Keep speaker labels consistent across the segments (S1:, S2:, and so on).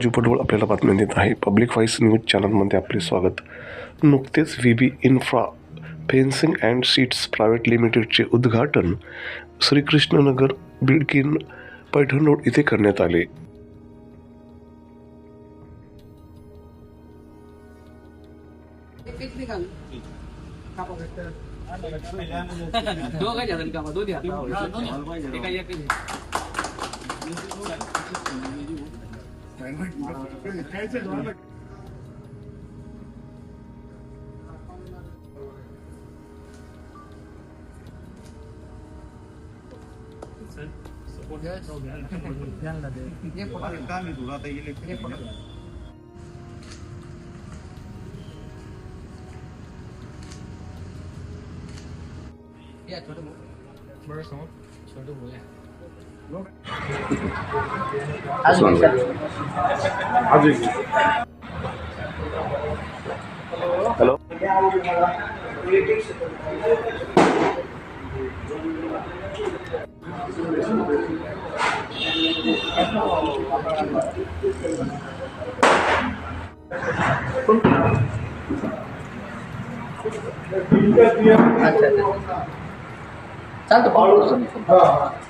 S1: राजू पडवळ आपल्याला बातम्या देत आहे. पब्लिक व्हॉइस न्यूज चॅनलमध्ये आपले स्वागत. नुकतेच V B infra fencing and seats private लिमिटेडचे उद्घाटन श्रीकृष्णनगर बिडकिन पैठण रोड इथे करण्यात आले.
S2: दोघं जण का दोन्ही हातावर एका एक या छोटं मुलं. बरं समोर छोटं मुलं आहे.
S1: हॅलो.
S2: अच्छा चालतं पाहू.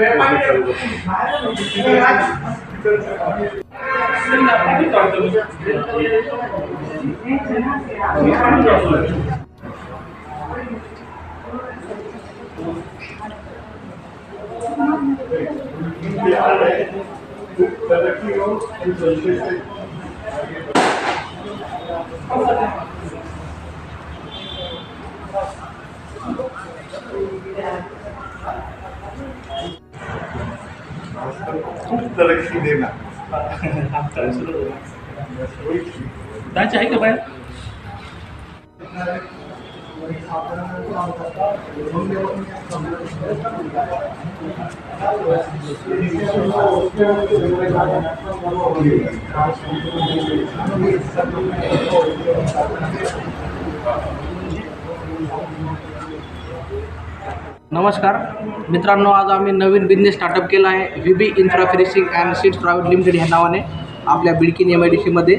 S3: इकडे
S2: हा
S3: फोटो वाले तरक्की देना
S2: आहे का बाहेर. नमस्कार. मित्रांनो आज आम्ही नवीन बिझनेस स्टार्टअप केला आहे. V B infra finishing and seats private limited ह्या नावाने आपल्या बिडकीन एम आय डी सीमध्ये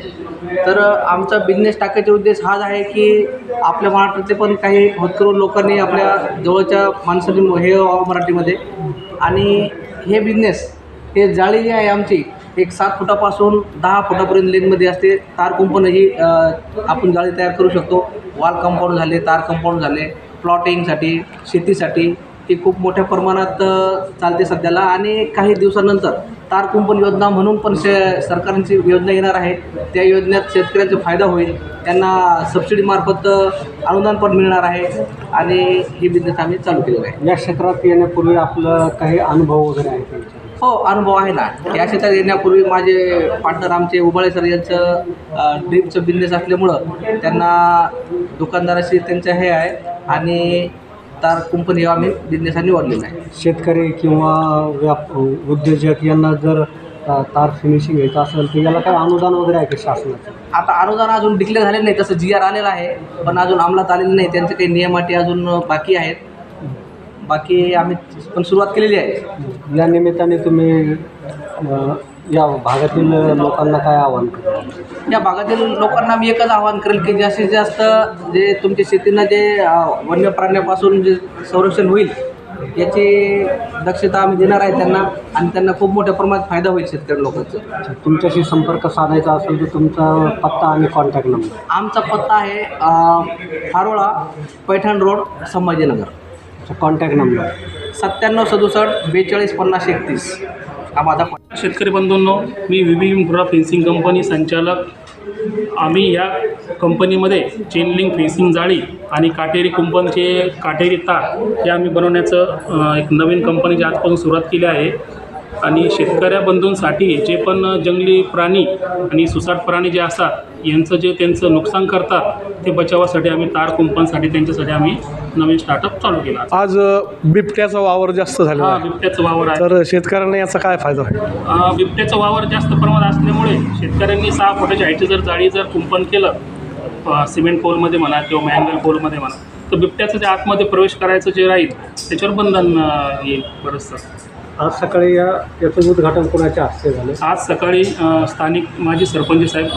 S2: तर आमचा बिझनेस टाकायचा उद्देश हाच आहे की आपल्या महाराष्ट्रातले पण काही होतकरू लोकांनी आपल्या जवळच्या माणसांनी हे व्हावं मराठीमध्ये. आणि हे बिझनेस हे जाळी जी आहे आमची एक सात फुटापासून दहा फुटापर्यंत लेनमध्ये असते. तार कुंपणही आपण जाळी तयार करू शकतो. वॉल कंपाऊंड झाले तार कंपाऊंड झाले. प्लॉटिंगसाठी शेतीसाठी ती खूप मोठ्या प्रमाणात चालते सध्याला. आणि काही दिवसानंतर तार कुंपण योजना म्हणून पण शे सरकारांची योजना येणार आहे. त्या योजनेत शेतकऱ्यांचा फायदा होईल. त्यांना सबसिडीमार्फत अनुदान पण मिळणार आहे. आणि ही बिझनेस आम्ही चालू केलेला आहे.
S4: या क्षेत्रात येण्यापूर्वी आपलं काही अनुभव वगैरे आहे त्यांचा
S2: हो अनुभव आहे ना. या क्षेत्रात येण्यापूर्वी माझे पार्टनर आमचे उबाळे सर यांचं ड्रीपचं बिझनेस असल्यामुळं त्यांना दुकानदाराशी त्यांचं हे आहे. आणि तार कंपनी आम्ही बिझनेस हा निवडलेला आहे.
S4: शेतकरी किंवा व्याप उद्योजक यांना जर अ, तार फिनिशिंग घ्यायचं असेल तर याला काही अनुदान वगैरे आहे का शासनाचं?
S2: आता अनुदान अजून डिक्लेअर झालेलं नाही तसं जी आर आलेलं आहे पण अजून अंमलात आलेलं नाही. त्यांचे काही नियम अटी अजून बाकी आहेत. बाकी आम्ही पण सुरुवात केलेली आहे.
S4: या निमित्ताने तुम्ही अ, या भागातील लोकांना काय आव्हान कराल
S2: या भागातील लोकांना मी एकच आवाहन करेल की जास्तीत जास्त जे तुमच्या शेतीनं जे अ, वन्य प्राण्यापासून जे संरक्षण होईल याची दक्षता आम्ही देणार आहे त्यांना आणि त्यांना खूप मोठ्या प्रमाणात फायदा होईल शेतकरी लोकांचा.
S4: तुमच्याशी संपर्क साधायचा असेल तर तुमचा पत्ता आणि कॉन्टॅक्ट नंबर
S2: आमचा पत्ता आहे अ, Pharola Paithan road Sambhajinagar.
S4: Contact number
S2: सत्त्याण्णव सदुसष्ट बेचाळीस पन्नास एकतीस. हा माझा
S5: शेतकरी बंधूंनो मी व्ही बी फेन्सिंग कंपनी संचालक. आम्ही या कंपनीमध्ये चेनलिंग फेन्सिंग जाळी आणि काटेरी कुंपणचे काटेरी तार हे आम्ही बनवण्याचं एक नवीन कंपनीची आजपासून सुरुवात केली आहे. आणि शेतकऱ्या बंधूंसाठी जे पण जंगली प्राणी आणि सुसाट प्राणी जे असतात यांचं जे त्यांचं नुकसान करतात ते बचावासाठी आम्ही तार कुंपणसाठी त्यांच्यासाठी आम्ही नवीन स्टार्टअप चालू केला.
S1: आज बिबट्याचा वावर जास्त झालेला
S5: हा
S1: आहे.
S5: बिबट्याचं वावर आहे.
S1: तर शेतकऱ्यांना याचा काय फायदा होईल
S5: अ, बिबट्याचा वावर जास्त प्रमाणात असल्यामुळे शेतकऱ्यांनी सहा फुटाच्या हाईटची जर जाळी जर कुंपण केलं अ, सिमेंट पोलमध्ये म्हणा किंवा मँगल पोलमध्ये म्हणा तर बिबट्याचं जे आतमध्ये प्रवेश करायचं जे राहील त्याच्यावर बंधन अ, येईल बरंचसं
S4: आज सकाळी या याचं उद्घाटन कोणाच्या हस्ते झालं?
S5: आज सकाळी अ, स्थानिक माजी सरपंच साहेब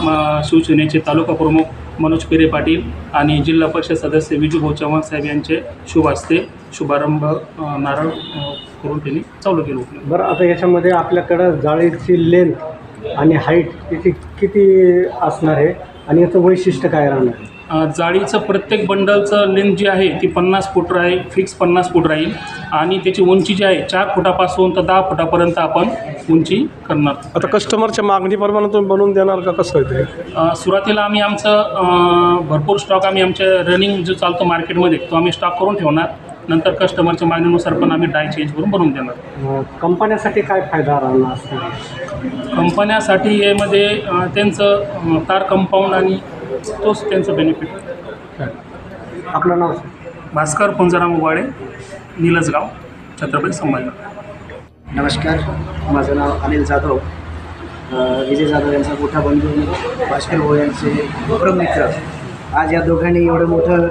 S5: शिवसेनेचे तालुका प्रमुख मनोज पेरे पाटील आणि जिल्हा परिषद सदस्य विजूभाऊ चव्हाण साहेब यांचे शुभ हस्ते शुभारंभ अ, नारळ अ, करून त्यांनी चालू केलं होतं.
S4: बरं आता याच्यामध्ये आपल्याकडं जाळीची लेंथ आणि हाईट त्याची किती असणार आहे? आणि याचं वैशिष्ट्य काय राहणार आहे?
S5: अ, जाळीचं प्रत्येक बंडलचं लेंथ जी आहे ती पन्नास फूट राहील फिक्स पन्नास फूट राहील. आणि त्याची उंची जी आहे चार फुटापासून तर दहा फुटापर्यंत आपण उंची करणार.
S1: आता कस्टमरच्या मागणीप्रमाणे तुम्ही बनवून देणार का कसं आहे ते?
S5: अ, सुरुवातीला आम्ही आमचं अ, भरपूर स्टॉक आम्ही आमच्या रनिंग जो चालतो मार्केटमध्ये तो आम्ही स्टॉक करून ठेवणार. नंतर कस्टमरच्या मागणीनुसार पण आम्ही डाय चेंज करून बनवून देणार.
S4: कंपन्यासाठी काय फायदा राहणार
S5: कंपन्यासाठी यामध्ये अ, त्यांचं अ, तार कंपाऊंड आणि तोच त्यांचं बेनिफिट
S4: आपलं नाव.
S5: भास्कर पुंजराम उबाळे निलजगाव छत्रपती संभाजीनगर.
S6: नमस्कार माझं नाव अनिल जाधव. विजय जाधव यांचा मोठा बंधू भास्कर भाऊ यांचे परम मित्र. आज या दोघांनी एवढं मोठं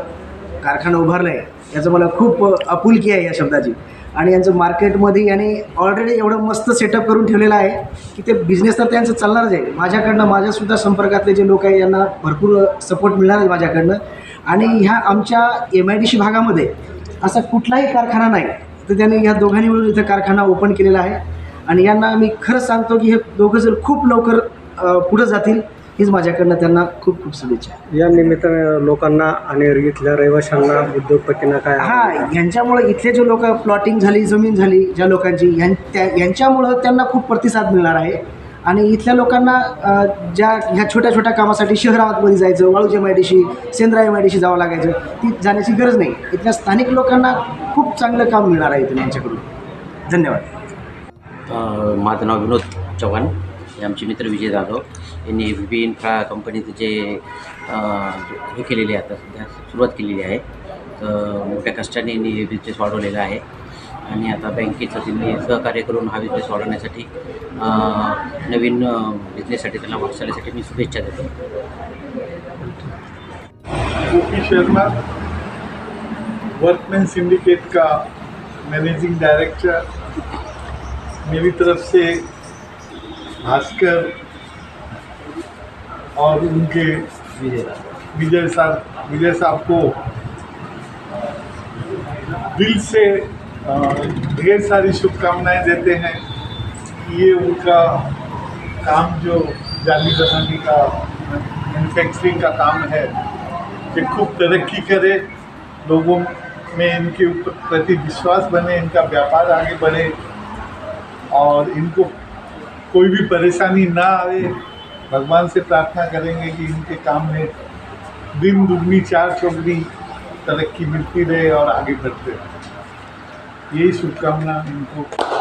S6: कारखाना उभारलं आहे याचं मला खूप आपुलकी आहे या शब्दाची. आणि यांचं मार्केटमध्ये यांनी ऑलरेडी एवढं मस्त सेटअप करून ठेवलेलं आहे की ते बिझनेस तर त्यांचं चालणारच आहे. माझ्याकडनं माझ्यासुद्धा संपर्कातले जे लोक आहे यांना भरपूर सपोर्ट मिळणार आहे माझ्याकडनं. आणि ह्या आमच्या एम आय डी सी भागामध्ये असा कुठलाही कारखाना नाही. तर त्यांनी ह्या दोघांनी मिळून इथं कारखाना ओपन केलेला आहे. आणि यांना मी खरंच सांगतो की हे दोघं जर खूप लवकर पुढं जातील हीच माझ्याकडनं त्यांना खूप खूप शुभेच्छा
S4: या निमित्तानं लोकांना आणि इथल्या रहिवाशांना उद्योगपतींना काय
S6: हा यांच्यामुळं इथले जे लोक प्लॉटिंग झाली जमीन झाली ज्या लोकांची यां त्या यांच्यामुळं त्यांना खूप प्रतिसाद मिळणार आहे. आणि इथल्या लोकांना ज्या ह्या छोट्या छोट्या कामासाठी शहरामध्ये जायचं वाळूज मायडीशी सेंद्राय मायडीशी एम जावं लागायचं ती जाण्याची गरज नाही. इथल्या स्थानिक लोकांना खूप चांगलं काम मिळणार आहे इथून यांच्याकडून. धन्यवाद.
S7: माझं नाव विनोद चव्हाण हे आमचे मित्र विजय जाधव यांनी व्ही बी इन्फ्रा कंपनीचं जे हे केलेले आहे आता सध्या सुरुवात केलेली आहे. तर मोठ्या कष्टाने यांनी हे बिझनेस वाढवलेला आहे. आता बँकेचं त्यांनी सहकार्य करून हा बिझनेस अ, नवीन बिझनेससाठी त्यांना वाटचालीसाठी मी शुभेच्छा देतो.
S3: गोपी शर्मा वर्कमैन सिंडिकेट का मैनेजिंग डायरेक्टर मेरी तरफ़ से भास्कर और उनके विजय साहब विजय साहब को दिल से ढेर सारी शुभकामनाएँ देते हैं ये उनका काम जो जाली बनाने का मैन्युफैक्चरिंग का काम है कि खूब तरक्की करे, लोगों में इनके ऊपर प्रति विश्वास बने, इनका व्यापार आगे बढ़े, और इनको कोई भी परेशानी ना आए, भगवान से प्रार्थना करेंगे कि इनके काम में दिन दुगनी, चार चौगनी तरक्की मिलती रहे और आगे बढ़ते रहे। यही शुभकामना इनको